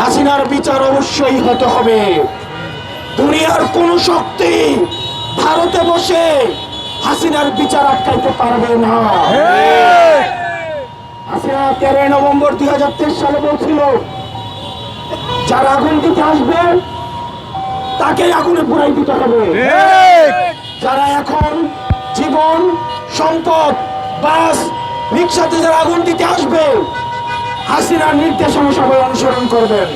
হাসিনার বিচার অবশ্যই হতে হবে। দুনিয়ার কোন শক্তি ভারতে বসে হাসিনার বিচার আটকাইতে পারবে না। হাসিনা তেরোই নভেম্বর দুই হাজার তেইশ সালে বলছিল, যারা আগুন দিতে আসবে, তাকে আগুনে পুরাই দিতে হবে। যারা এখন জীবন, সম্পদ, বাস, রিক্সাতে যারা আগুন দিতে আসবে হাসিনার নির্দেশনা সবাই অনুসরণ করবেন।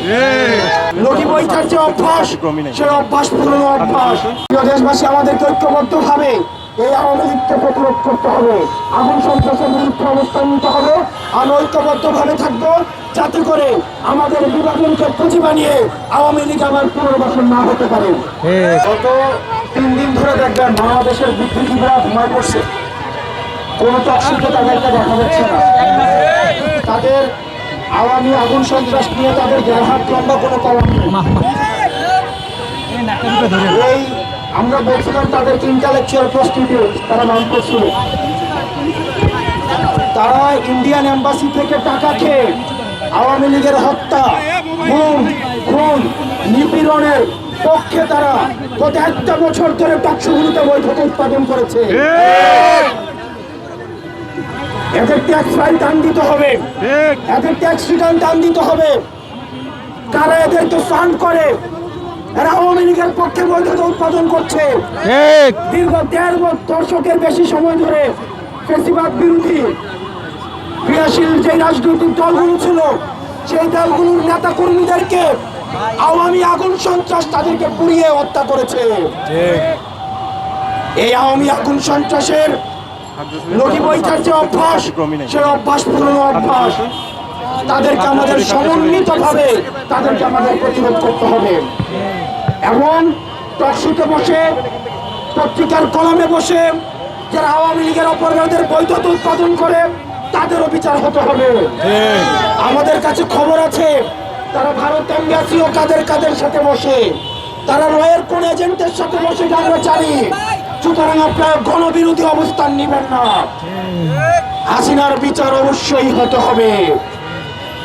নদী বৈঠার যে অভ্যাস সেই অভ্যাস পুরনো অভ্যাস। প্রিয় দেশবাসী আমাদের ঐক্যবদ্ধ ভাবে এই আওয়ামী লীগকে প্রতিরোধ করতে হবে। আগুন সন্ত্রাসের বিরুদ্ধে অবস্থান নিতে হবে। আমরা ঐক্যবদ্ধ ভাবে থাকব যাতে করে আমাদের বিভাজনকে পুঁজি বানিয়ে আওয়ামী লীগ আবার পুনর্বাসন না হতে পারে। গত তিন দিন ধরে দেখবেন বাংলাদেশের বুদ্ধিজীবীরা ঘুমায় পড়ছে। কোনো টকশিতে তাদেরকে দেখা যাচ্ছে না। তাদের আওয়ামী আগুন সন্ত্রাস নিয়ে তাদের হাত লম্বা কোনো কলম নেই। এই আমরা বলছিলাম তাদেরকে ইন্টালেকচুয়াল প্রস্তুতি তারা নাম করছিল। তারা ইন্ডিয়ান এম্বাসি থেকে টাকা খেয়ে আওয়ামী লীগের হত্যা খুন খুন নিপীড়নের পক্ষে তারা গত একটা বছর ধরে টকশোগুলিতে বৈঠক উৎপাদন করেছে। এদের ট্যাক্স ফাইল দান দিতে হবে এদের ট্যাক্স রিটার্ন দান দিতে হবে। কারা এদেরকে ফান্ড করে? এরা আওয়ামী লীগের পক্ষে বৈধতা উৎপাদন করছে। দীর্ঘ দেড় বছর দশকের বেশি সময় ধরে বিরোধী ক্রিয়াশীল যে রাজনৈতিক দলগুলো ছিল সেই দলগুলোর নেতা কর্মীদেরকে আওয়ামী আগুন সন্ত্রাস তাদেরকে পুড়িয়ে হত্যা করেছে। এই আওয়ামী আগুন সন্ত্রাসের নদী বৈঠার যে অভ্যাস সেই অভ্যাস পুরনো অভ্যাস তাদেরকে আমাদের সমন্বিত ভাবে তাদেরকে আমাদের প্রতিরোধ করতে হবে। এবং টকশিতে বসে পত্রিকার কলমে বসে যারা আওয়ামী লীগের অপরাধের বৈধতা উৎপাদন করে তাদেরও বিচার হতে হবে। আমাদের কাছে খবর আছে তারা ভারত এম্বাসি ও কাদের কাদের সাথে বসে তারা রয়ের কোন এজেন্টের সাথে বসে আমরা জানি সুতরাং আপনার গণবিরোধী অবস্থান নেবেন না। হাসিনার বিচার অবশ্যই হতে হবে।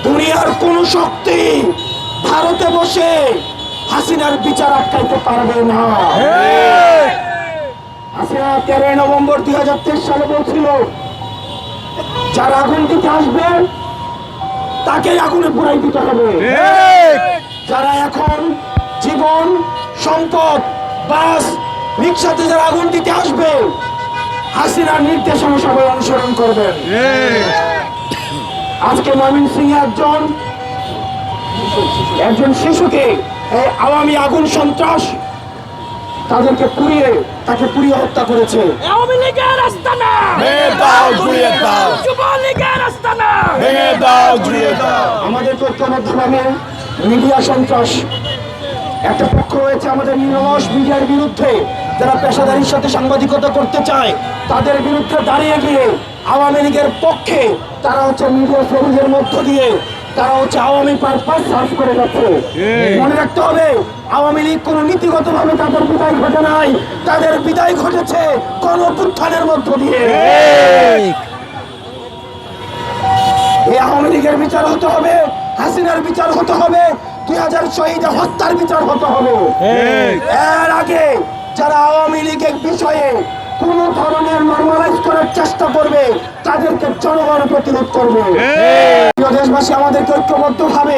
দুনিয়ার কোন শক্তি ভারতে বসে হাসিনার বিচার আটকাইতে পারবে না। হাসিনা তেরোই নভেম্বর দুই হাজার তেইশ সালে বলছিল যারা আগুন দিতে আসবে তাকে আগুনে পুরাই দিতে হবে। যারা এখন জীবন সম্পদ বাস রিক্সাতে যারা আগুন দিতে আসবে হাসিনার নির্দেশনা সবাই অনুসরণ করবেন। আজকে ময়মন সিং একজন একজন শিশুকে এই আওয়ামী আগুন সন্ত্রাস তাদেরকে পুড়িয়ে তাকে পুড়িয়ে হত্যা করেছে। আওয়ামী লীগের আস্তানা ভেঙে দাও ঘুরিয়ে দাও। যুবলীগের আস্তানা ভেঙে দাও ঘুরিয়ে দাও। আমাদের ঐক্যবদ্ধভাবে মিডিয়া সন্ত্রাস একটা পক্ষ রয়েছে আমাদের নিরলস মিডিয়ার বিরুদ্ধে। যারা পেশাদারির সাথে সাংবাদিকতা করতে চায় তাদের বিরুদ্ধে দাঁড়িয়ে গিয়ে আওয়ামী লীগের পক্ষে তারা হচ্ছে মিডিয়া সবুজের মধ্য দিয়ে তারা হচ্ছে আওয়ামী পারপাস সার্চ করে যাচ্ছে। মনে রাখতে হবে আওয়ামী লীগ কোনো নীতিগতভাবে তাদের বিদায় ঘটে নাই তাদের বিদায় ঘটেছে কোন উত্থানের মধ্য দিয়ে। এই। আওয়ামী লীগের বিচার হতে হবে হাসিনার বিচার হতে হবে দুই হাজার শহীদের হত্যার বিচার হতে হবে। এর আগে যারা আওয়ামী লীগের বিষয়ে কোন ধরনের নর্মালাইজ করার চেষ্টা করবে, তাদেরকে জনগণ প্রতিরোধ করবে। দেশবাসী, আমাদেরকে ঐক্যবদ্ধ ভাবে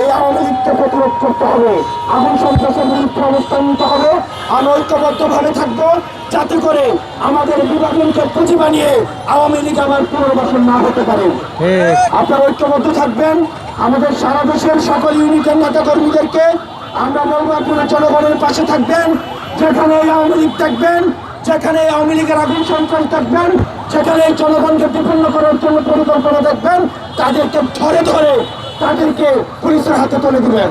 এই আওয়ামী লীগকে প্রতিরোধ করতে হবে। আগুন সন্ত্রাসের বিরুদ্ধে অবস্থান নিতে হবে। আমরা ঐক্যবদ্ধ ভাবে থাকব যাতে করে আমাদের বিভাজনকে পুঁজি বানিয়ে আওয়ামী লীগ আবার পুনর্বাসন না হতে পারে। আপনারা ঐক্যবদ্ধ থাকবেন। আমাদের সারা দেশের সকল ইউনিটের নেতা কর্মীদেরকে আমরা বলব, আপনারা জনগণের পাশে থাকবেন। যেখানে আওয়ামী লীগ থাকবেন যেখানে আওয়ামী লীগের আগুন সন্ত্রাস থাকবেন সেখানে এই জনগণকে বিপন্ন করার জন্য পরিকল্পনা দেখবেন তাদেরকে ধরে ধরে তাদেরকে পুলিশের হাতে তুলে দিবেন।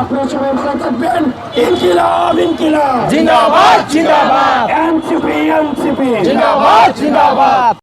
আপনার সবাই ভালো থাকবেন। ইনকিলাব ইনকিলাব। জিন্দাবাদ জিন্দাবাদ। NCP NCP. জিন্দাবাদ জিন্দাবাদ।